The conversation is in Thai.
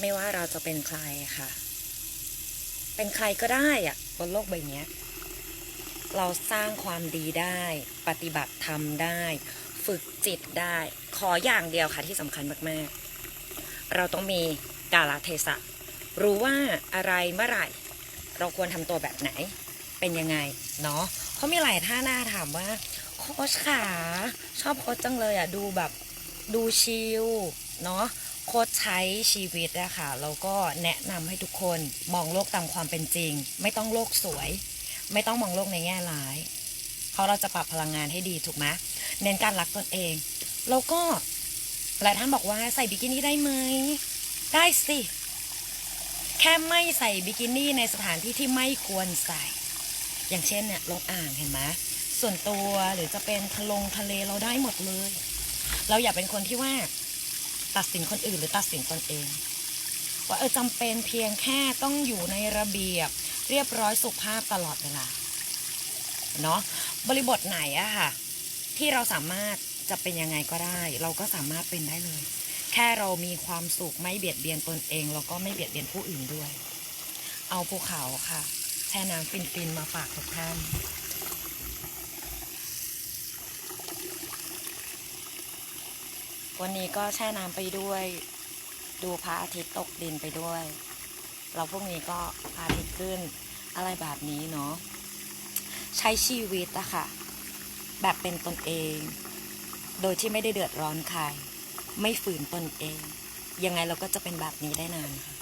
ไม่ว่าเราจะเป็นใครค่ะ เป็นใครก็ได้อะบนโลกใบนี้เราสร้างความดีได้ ปฏิบัติธรรมได้ ฝึกจิตได้ ขออย่างเดียวค่ะที่สำคัญมากๆ เราต้องมีกาลเทศะ รู้ว่าอะไรเมื่อไหร่ เราควรทำตัวแบบไหน เป็นยังไง เนาะเขามีหลายท่าหน้าถามว่า โค้ชขา ชอบโค้ชจังเลยอะ ดูแบบดูชิลเนาะ โค้ชใช้ชีวิตอะค่ะแล้วก็แนะนำให้ทุกคนมองโลกตามความเป็นจริง ไม่ต้องโลกสวย ไม่ต้องมองโลกในแง่ร้าย เพราะเราจะปรับพลังงานให้ดีถูกไหมเน้นการรักตนเอง แล้วก็หลายท่านบอกว่าใส่บิกินี่ได้ไหมได้สิแค่ไม่ใส่บิกินี่ในสถานที่ที่ไม่ควรใส่ อย่างเช่นเนี่ยลงอ่างเห็นไหมส่วนตัวหรือจะเป็นทะลงทะเลเราได้หมดเลย เราอย่าเป็นคนที่ว่า ตัดสินคนอื่นหรือตัดสินตนเอง ว่าเออจำเป็นเพียงแค่ต้องอยู่ในระเบียบ เรียบร้อยสุภาพตลอดเวลาเนาะบริบทไหนอะค่ะ ที่เราสามารถจะเป็นยังไงก็ได้ เราก็สามารถเป็นได้เลย แค่เรามีความสุขไม่เบียดเบียนตนเอง แล้วก็ไม่เบียดเบียนผู้อื่นด้วย เอาภูเขาค่ะแช่น้ำฟินๆมาฝากทุกท่าน วันนี้ก็แช่น้ำไปด้วย ดูพระอาทิตย์ตกดินไปด้วย เราพวกนี้ก็พระอาทิตย์ขึ้นอะไรแบบนี้เนาะใช้ชีวิตอะค่ะ แบบเป็นตนเอง โดยที่ไม่ได้เดือดร้อนใคร ไม่ฝืนตนเอง ยังไงเราก็จะเป็นแบบนี้ได้นานค่ะ